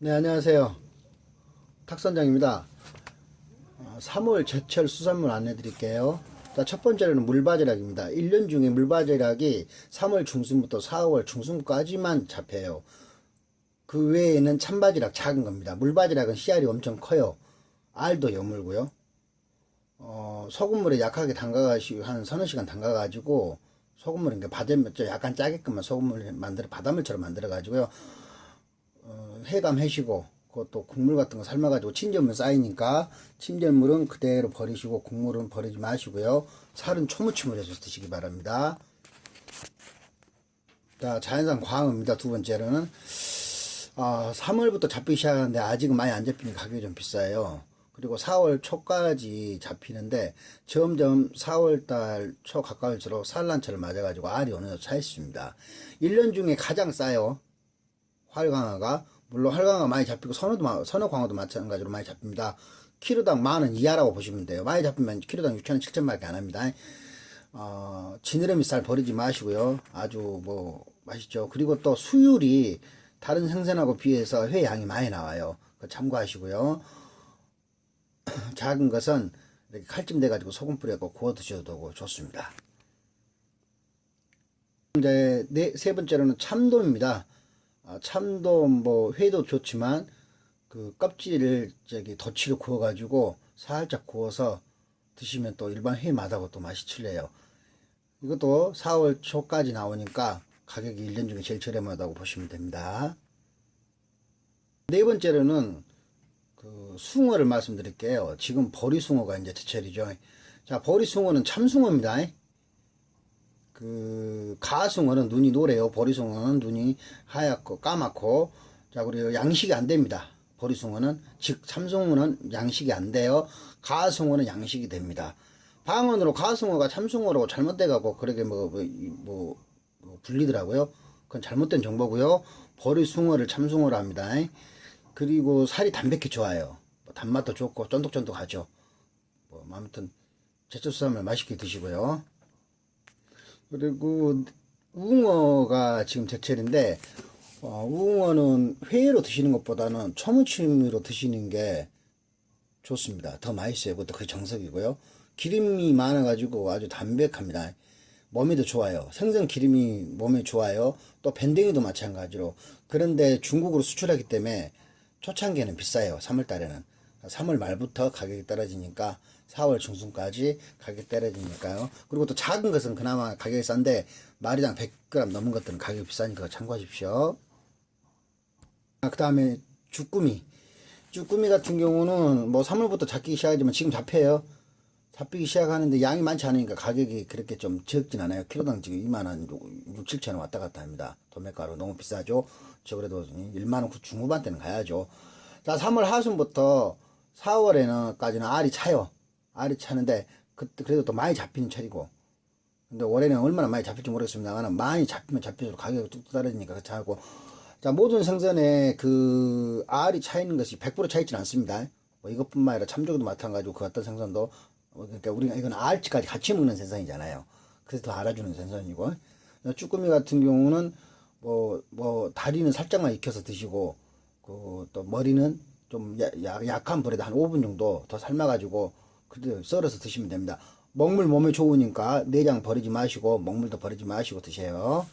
네, 안녕하세요. 탁선장입니다. 어, 3월 제철 수산물 안내 드릴게요. 자, 첫 번째로는 물바지락입니다. 1년 중에 물바지락이 3월 중순부터 4월 중순까지만 잡혀요. 그 외에는 참바지락 작은 겁니다. 물바지락은 씨알이 엄청 커요. 알도 여물고요. 어, 소금물에 약하게 담가가지고 한 서너 시간 담가가지고 소금물에 이제 바닷물 좀 약간 짜게끔만 소금물 만들어 바닷물처럼 만들어 가지고요. 어, 해감 해시고 그것도 국물 같은 거 삶아가지고 침전물 쌓이니까 침전물은 그대로 버리시고 국물은 버리지 마시고요. 살은 초무침을 해서 드시기 바랍니다. 자, 자연산 광어입니다. 두 번째로는 아, 3월부터 잡히기 시작하는데 아직은 많이 안 잡히니까 가격이 좀 비싸요. 그리고 4월 초까지 잡히는데 점점 4월달 초 가까울수록 산란철을 맞아가지고 알이 어느 정도 차 있습니다. 1년 중에 가장 싸요. 활강어가 물론 활강어 많이 잡히고 선어도 마- 선어 광어도 마찬가지로 많이 잡힙니다. 키로당 만원 이하라고 보시면 돼요. 많이 잡히면 키로당 6천원 7천원밖에 안 합니다. 어, 지느러미 살 버리지 마시고요. 아주 뭐 맛있죠. 그리고 또 수율이 다른 생선하고 비해서 회 양이 많이 나와요. 그 참고하시고요. 작은 것은 이렇게 칼집 내가지고 소금 뿌려고 구워 드셔도 되고 좋습니다. 이제 네, 세 번째로는 참돔입니다. 아, 참돔 뭐 회도 좋지만 그 껍질을 저기 덧치로 구워 가지고 살짝 구워서 드시면 또 일반 회 맛하고 또 맛이 틀려요. 이것도 4월 초까지 나오니까 가격이 1년 중에 제일 저렴하다고 보시면 됩니다. 네 번째로는 그 숭어를 말씀드릴게요. 지금 보리숭어가 이제 제철이죠. 자, 보리숭어는 참숭어입니다. 그 가숭어는 눈이 노래요. 보리숭어는 눈이 하얗고 까맣고 자 그리고 양식이 안 됩니다. 보리숭어는 즉 참숭어는 양식이 안 돼요. 가숭어는 양식이 됩니다. 방언으로 가숭어가 참숭어라고 잘못돼 갖고 그렇게 뭐, 뭐, 이- 뭐, 뭐 불리더라고요. 그건 잘못된 정보고요. 보리숭어를 참숭어로 합니다. 그리고 살이 담백히 좋아요. 뭐 단맛도 좋고 쫀득쫀득하죠. 뭐 아무튼 제철 수산물 맛있게 드시고요. 그리고 웅어가 지금 제철인데 어, 웅어는 회로 드시는 것보다는 초무침으로 드시는 게 좋습니다. 더 맛있어요. 그것도 그 정석이고요. 기름이 많아가지고 아주 담백합니다. 몸에도 좋아요. 생선 기름이 몸에 좋아요. 또 밴댕이도 마찬가지로. 그런데 중국으로 수출하기 때문에 초창기에는 비싸요. 3월달에는. 3월 말부터 가격이 떨어지니까 4월 중순까지 가격이 떨어지니까요. 그리고 또 작은 것은 그나마 가격이 싼데 마리당 100g 넘은 것들은 가격이 비싸니까 참고하십시오. 그 다음에 주꾸미. 주꾸미 같은 경우는 뭐 3월부터 잡기 시작하지만 지금 잡혀요. 잡히기 시작하는데 양이 많지 않으니까 가격이 그렇게 좀 적진 않아요. 키로당 지금 2만원, 6, 7천원 왔다 갔다 합니다. 도매가로 너무 비싸죠. 저 그래도 1만원 중후반대는 가야죠. 자, 3월 하순부터 4월에는 까지는 알이 차요. 알이 차는데, 그래도 또 많이 잡히는 철이고. 근데 올해는 얼마나 많이 잡힐지 모르겠습니다만, 많이 잡히면 잡힐수록 가격이 뚝뚝 떨어지니까 그렇지 하고. 자, 모든 생선에 그 알이 차 있는 것이 100% 차 있지는 않습니다. 뭐 이것뿐만 아니라 참조기도 마찬가지고 그 어떤 생선도 어, 그러니까 우리가 이건 알치까지 같이 먹는 생선이잖아요. 그래서 더 알아주는 생선이고 쭈꾸미 같은 경우는 뭐 뭐 다리는 살짝만 익혀서 드시고 그 또 머리는 좀 야- 야- 약한 불에다 한 5분 정도 더 삶아가지고 그대로 썰어서 드시면 됩니다. 먹물 몸에 좋으니까 내장 버리지 마시고 먹물도 버리지 마시고 드세요.